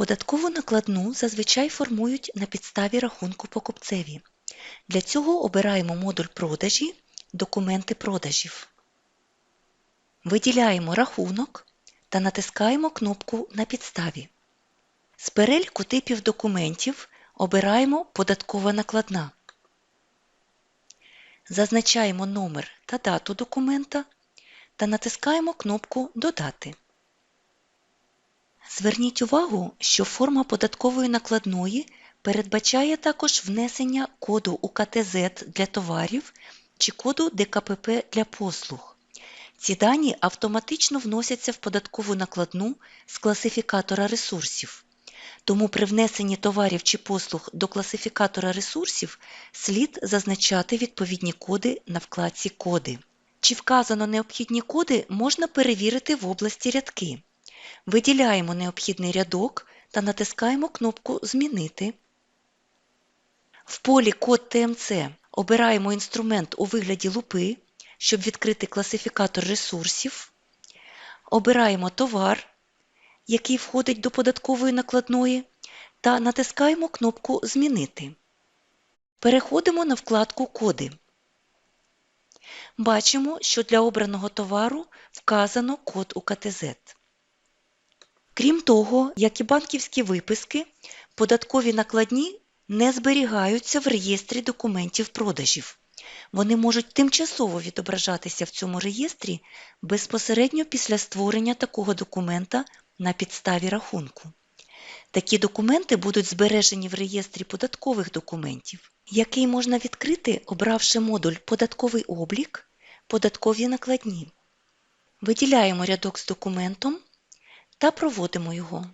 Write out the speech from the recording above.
Податкову накладну зазвичай формують на підставі рахунку покупцеві. Для цього обираємо модуль продажі Документи продажів. Виділяємо рахунок та натискаємо кнопку На підставі. З переліку типів документів обираємо Податкова накладна. Зазначаємо номер та дату документа та натискаємо кнопку Додати. Зверніть увагу, що форма податкової накладної передбачає також внесення коду УКТЗ для товарів чи коду ДКПП для послуг. Ці дані автоматично вносяться в податкову накладну з класифікатора ресурсів. Тому при внесенні товарів чи послуг до класифікатора ресурсів слід зазначати відповідні коди на вкладці Коди. Чи вказано необхідні коди можна перевірити в області Рядки. Виділяємо необхідний рядок та натискаємо кнопку Змінити. В полі Код ТМЦ обираємо інструмент у вигляді лупи, щоб відкрити класифікатор ресурсів. Обираємо товар, який входить до податкової накладної, та натискаємо кнопку Змінити. Переходимо на вкладку Коди. Бачимо, що для обраного товару вказано код УКТЗ. Крім того, як і банківські виписки, податкові накладні не зберігаються в реєстрі документів продажів. Вони можуть тимчасово відображатися в цьому реєстрі безпосередньо після створення такого документа на підставі рахунку. Такі документи будуть збережені в реєстрі податкових документів, який можна відкрити, обравши модуль Податковий облік, податкові накладні. Виділяємо рядок з документом та проводимо його.